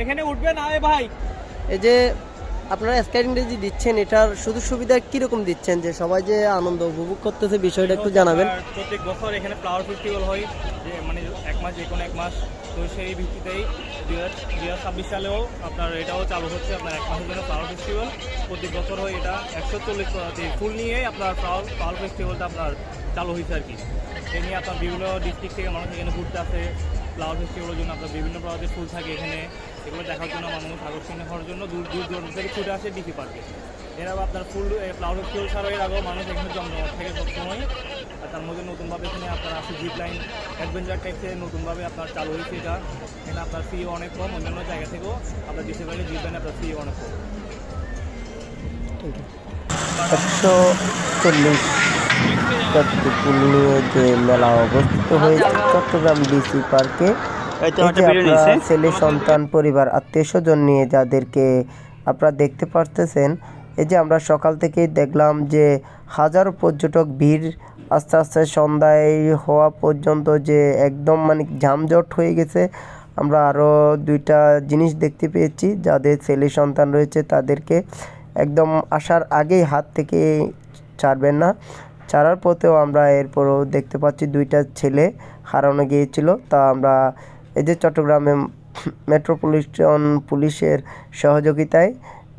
এখানে উঠবে না এ ভাই। এই যে আপনারা স্কাইডিংটা যে দিচ্ছেন এটার সুযোগ সুবিধা কীরকম দিচ্ছেন? যে সবাই যে আনন্দ উপভোগ করতেছে বিষয়টা একটু জানাবেন। প্রত্যেক বছর এখানে ফ্লাওয়ার ফেস্টিভ্যাল হয় যে মানে এক মাস যে কোনো এক মাস। তো সেই ভিত্তিতেই দুই হাজার ছাব্বিশ সালেও আপনার এটাও চালু হচ্ছে আপনার এক মাসের জন্য ফ্লাওয়ার ফেস্টিভ্যাল প্রত্যেক বছর হয় এটা একশো চল্লিশ ফুল নিয়ে আপনার ফ্লাওয়ার ফ্লাওয়ার ফেস্টিভ্যালটা আপনার চালু হয়েছে আর কি। এই নিয়ে আপনার বিভিন্ন ডিস্ট্রিক্ট থেকে মানুষ এখানে ঘুরতে আসে। ফ্লাওয়ার ফেস্টিভ্যালের জন্য আপনার বিভিন্ন প্রজাতির ফুল থাকে এখানে। এগুলো দেখার জন্য মানুষ আকর্ষণীয় হওয়ার জন্য দূর দূর দূরান্ত থেকে ছুটে আসে ডিসি পার্কে এরাও আপনার ফুল ফ্লাওয়ার ফেস্টিভ্যাল ছাড়াও এর আগেও মানুষ এখানে জন্মদিন থেকে সবসময়। আর তার মধ্যে নতুনভাবে এখানে আপনার আছে জিপ লাইন অ্যাডভেঞ্চার টাইপসে নতুনভাবে আপনার চালু হয়েছে এটা। এখানে আপনার ফি অনেক কম, অন্যান্য জায়গা থেকেও আপনার ডিসি পার্কে জিপ লাইন আপনার ফি অনেক কম। একশো চল্লিশ। নিয়ে যে মেলা অবস্থিত হয়েছে চট্টগ্রাম ডিসি পার্কে। ছেলে সন্তান পরিবার আত্মীয় স্বজন নিয়ে যাদেরকে আপনারা দেখতে পারতেছেন এই যে আমরা সকাল থেকেই দেখলাম যে হাজারো পর্যটক ভিড় আস্তে আস্তে সন্ধ্যায় হওয়া পর্যন্ত যে একদম মানে জামজট হয়ে গেছে। আমরা আরও দুইটা জিনিস দেখতে পেয়েছি যাদের ছেলে সন্তান রয়েছে তাদেরকে একদম আসার আগেই হাত থেকে ছাড়বেন না। ছাড়ার পথেও আমরা এরপরও দেখতে পাচ্ছি দুইটা ছেলে হারানো গিয়েছিল। তা আমরা এই যে চট্টগ্রামে মেট্রোপলিটন পুলিশের সহযোগিতায়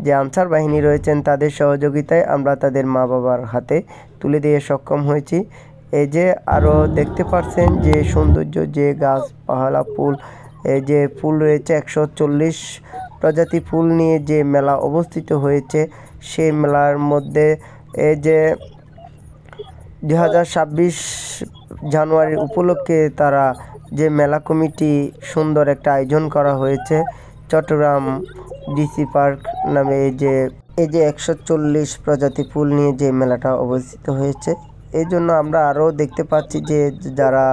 যে আনসার বাহিনী রয়েছেন তাদের সহযোগিতায় আমরা তাদের মা বাবার হাতে তুলে দিয়ে সক্ষম হয়েছি। এই যে আরও দেখতে পাচ্ছেন যে সৌন্দর্য, যে গাছ, পাহাড়া, ফুল, এই যে ফুল রয়েছে, একশো চল্লিশ প্রজাতি ফুল নিয়ে যে মেলা অবস্থিত হয়েছে, সেই মেলার মধ্যে এই যে দুই হাজার ছাব্বিশ জানুয়ারি উপলক্ষে তারা যে মেলা কমিটি সুন্দর একটা আয়োজন করা হয়েছে, চট্টগ্রাম ডিসি পার্ক নামে এই যে এই যে একশো চল্লিশ প্রজাতি ফুল নিয়ে যে মেলাটা অবস্থিত হয়েছে। এই জন্য আমরা আরও দেখতে পাচ্ছি যে যারা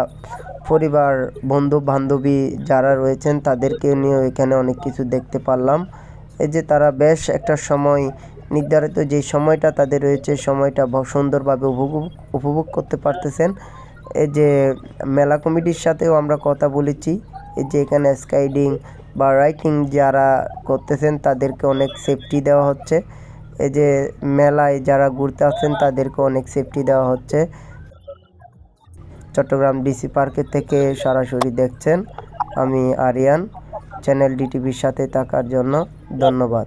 পরিবার, বন্ধু, বান্ধবী যারা রয়েছেন, তাদেরকে নিয়েও এখানে অনেক কিছু দেখতে পারলাম। এই যে তারা বেশ একটা সময় নির্ধারিত যে সময়টা তাদের রয়েছে, সময়টা সুন্দরভাবে উপভোগ উপভোগ করতে পারতেছেন। এই যে মেলা কমিটির সাথেও আমরা কথা বলেছি, এই যে এখানে স্কাইডিং বা রাইটিং যারা করতেছেন, তাদেরকে অনেক সেফটি দেওয়া হচ্ছে। এই যে মেলায় যারা ঘুরতে আসছেন, তাদেরকে অনেক সেফটি দেওয়া হচ্ছে। চট্টগ্রাম ডিসি পার্কের থেকে সরাসরি দেখছেন আমি আরিয়ান, চ্যানেল ডিটিভির সাথে থাকার জন্য ধন্যবাদ।